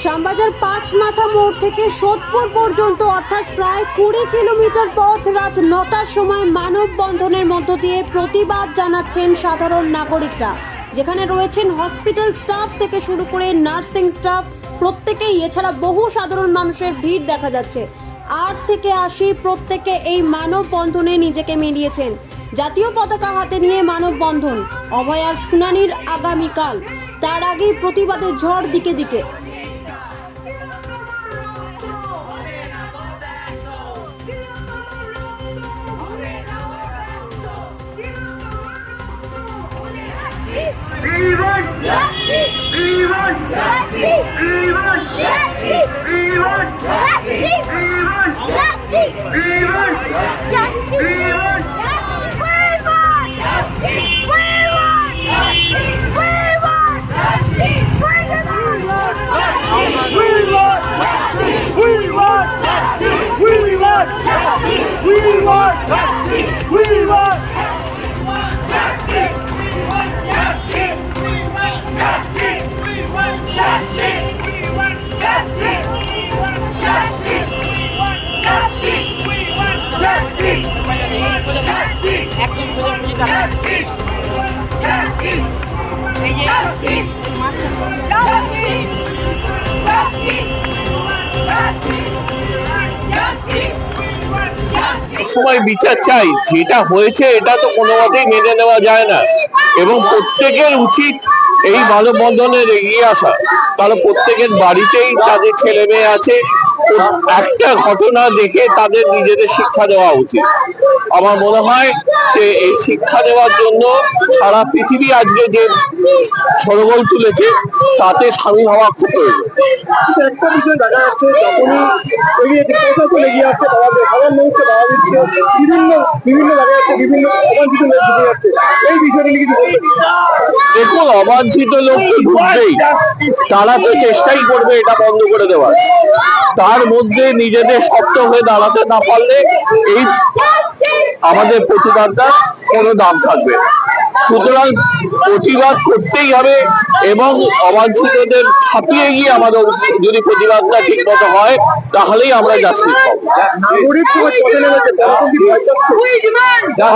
শ্যামবাজার পাঁচ মাথা মোড় থেকে সোদপুর পর্যন্ত, অর্থাৎ প্রায় কুড়ি কিলোমিটার পথ রাত নটার সময় মানববন্ধনের মধ্য দিয়ে প্রতিবাদ জানাচ্ছেন সাধারণ নাগরিকরা। যেখানে রয়েছেন হসপিটাল স্টাফ থেকে শুরু করে নার্সিং স্টাফ, প্রত্যেকেই, এছাড়া বহু সাধারণ মানুষের ভিড় দেখা যাচ্ছে। আট থেকে আশি প্রত্যেকে এই মানববন্ধনে নিজেকে মিলিয়েছেন। জাতীয় পতাকা হাতে নিয়ে মানববন্ধন, অভয়ার শুনানির আগামীকাল। তার আগেই প্রতিবাদে ঝড় দিকে দিকে We want Justice! We want Justice! সময় বিচার চাই। যেটা হয়েছে, এটা তো কোনো মতেই মেনে নেওয়া যায় না। এবং প্রত্যেকের উচিত এই মানববন্ধনের এগিয়ে আসা। কারণ প্রত্যেকের বাড়িতেই তাদের ছেলে মেয়ে আছে একটা ঘটনা দেখে তাদের নিজেদের শিক্ষা দেওয়া উচিত। আমার মনে হয় যে এই শিক্ষা দেওয়ার জন্য সারা পৃথিবী আজকে যে সরগোল তুলেছে, তাতে সামিল হওয়া খুব প্রয়োজন। দেখুন, অবাঞ্ছিত লোক তারা তো চেষ্টাই করবে এটা বন্ধ করে দেওয়ার। তার মধ্যে নিজেদের শক্ত হয়ে দাঁড়াতে না পারলে এই আমাদের প্রতিবাদটা কোনো দাম থাকবে। সুতরাং প্রতিবাদ করতেই হবে এবং অবাঞ্ছিতদের ছাপিয়ে গিয়ে আমাদের যদি প্রতিবাদটা ঠিক মতো হয়, তাহলেই আমরা পাচ্ছে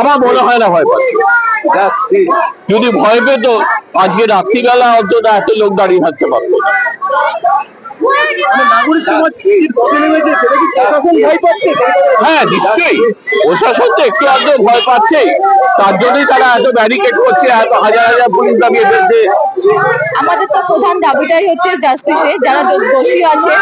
আমার মনে হয় না ভয় পাচ্ছে। যদি ভয় পেত, আজকে রাত্রিবেলা অন্তত এত লোক দাঁড়িয়ে থাকতে পারতো। হ্যাঁ নিশ্চয়ই। প্রশাসন তো একটু আধটু ভয় পাচ্ছে তার জন্যই তারা এত ব্যারিকেড করছে এত হাজার হাজার পুলিশ দাঁড়িয়ে ফেলছে। আমাদের তো প্রধান দাবিটাই হচ্ছে জাস্টিসে যারা দোষী আছে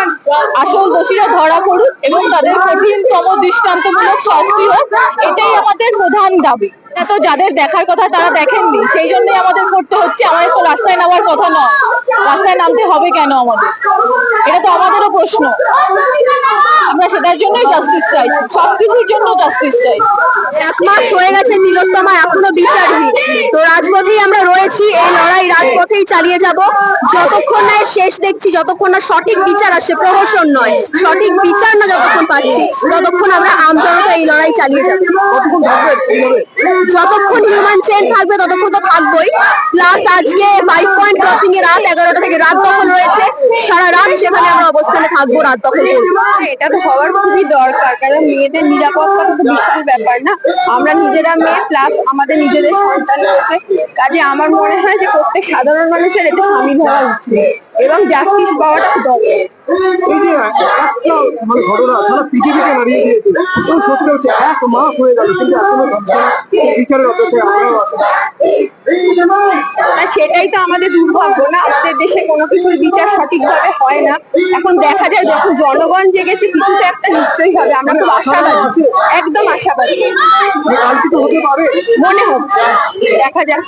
আসল দোষীরা ধরা পড়ুক এবং তাদের কঠিনতম দৃষ্টান্তমূলক শাস্তি হোক এটাই আমাদের প্রধান দাবি। তো যাদের দেখার কথা তারা দেখেননি। সেই জন্যই আমাদের করতে হচ্ছে। আমাদের তো রাস্তায় নামার কথা নয়। রাস্তায় নামতে হবে কেন আমাদের? এটা তো আমাদেরও প্রশ্ন। সেটার জন্যই জাস্টিস চাইছি সবকিছুর জন্য জাস্টিস চাইছি। এক মাস হয়ে গেছে নীলোত্তমা এখনও বিচারহীন। তো রাজপথেই আমরা রয়েছি এই লড়াই রাজপথেই চালিয়ে যাব। যতক্ষণ না শেষ দেখছি যতক্ষণ না সঠিক বিচার আসে প্রহসন নয় সঠিক বিচার না যতক্ষণ পাচ্ছি ততক্ষণ আমরা আমজনতা এই লড়াই চালিয়ে যাব। যতক্ষণ হিউম্যান চেন থাকবে ততক্ষণ তো থাকবোই। প্লাস আজকে ফাইভ পয়েন্ট ক্রসিং এ রাত এগারোটা থেকে রাত দখল রয়েছে। সারা রাত সেখানে আমরা অবস্থানে থাকব রাত দখল করব। এটা তো হওয়ার খুবই দরকার, কারণ মেয়েদের নিরাপত্তা তো বিশাল ব্যাপার না। আমরা নিজেরা মেয়ে প্লাস আমাদের নিজেদের সন্তান রয়েছে। কাজে আমার মনে হয় যে প্রত্যেক সাধারণ মানুষের এতে সামিল হওয়া উচিত এবং জাস্টিস পাওয়াটা খুব দরকার। মানে এবং সত্যি হচ্ছে, এক মাস হয়ে গেল, কিন্তু এখনও বিচারের অপেক্ষায় আমরাও আছি। সেটাই তো আমাদের দুর্ভাগ্য না, আমাদের দেশে কোনো কিছুর বিচার সঠিকভাবে হয় না। এখন দেখা যায় যখন জনগণ জেগেছে কিছু তো একটা নিশ্চয়ই হবে, আমরা খুব আশাবাদী, একদম আশাবাদী। মনে হচ্ছে, দেখা যাক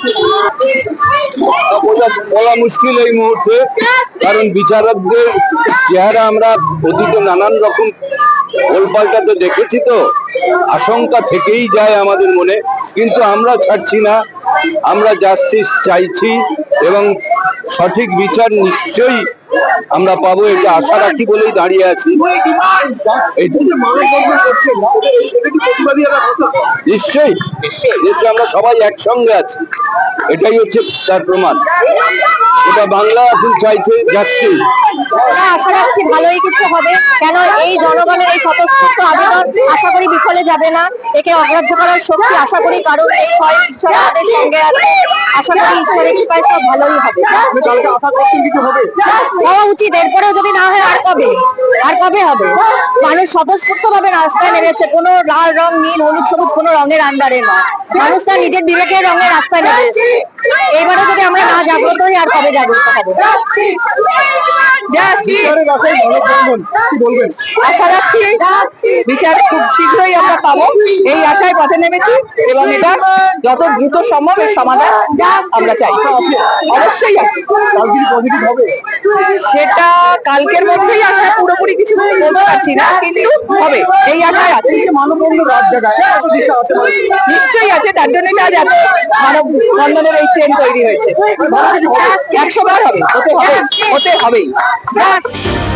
বলা মুশকিল এই মুহূর্তে, কারণ বিচারকদের চেহারা আমরা অতীতে নানান রকম ওলপাল্টা তো দেখেছি তো। আশঙ্কা থেকেই যায় আমাদের মনে, কিন্তু আমরা ছাড়ছি না। আমরা জাস্টিস চাইছি এবং সঠিক বিচার নিশ্চয়ই আমরা পাবো, এটা আশা রাখি বলেই দাঁড়িয়ে আছি। নিশ্চয়ই নিশ্চয়ই আমরা সবাই একসঙ্গে আছি। এটাই হচ্ছে তার প্রমাণ। এটা বাংলা এখন চাইছে জাস্টিস আমরা আশা রাখছি ভালোই কিছু হবে। কেন এই জনগণের এই স্বতঃস্ফূর্ত আবেদন আশা করি বিফলে যাবে না। একে অগ্রাহ্য করার শক্তি আশা করি কারণ এই স্বয়ং ঈশ্বর আমাদের সঙ্গে আছে। আশা করি ঈশ্বরের কৃপায় সব ভালোই হবে। হওয়া উচিত। এরপরেও যদি না হয় আর কবে? আর কবে হবে? মানুষ স্বতঃস্ফূর্ত ভাবে রাস্তায় নেমেছে। কোনো লাল রং নীল হলুদ সবুজ কোনো রঙের আন্ডারে নয় মানুষ তার নিজের বিবেকের রঙে রাস্তায় নেমেছে এবারে যদি আমরা না জাগ্রত হই আর কবে জাগ্রত হবে বলবেন? আশা রাখছি বিচার খুব শীঘ্রই আমরা পাবো। এই আশায় পথে নেমেছি এবং এটা যত দ্রুত সম্ভব এর সমাধান আমরা চাই। অবশ্যই আছে। সেটা কালকের মধ্যেই আশা পুরোপুরি কিছু বলতে পারছি না কিন্তু হবে। এই আশায় আছে। রাত জায়গায় নিশ্চয়ই আছে তার জন্য আজ এত মানব বন্ধনের এই চেন তৈরি হয়েছে। একশো বার হবে। হতে হবে। হতে হবেই। Tchau!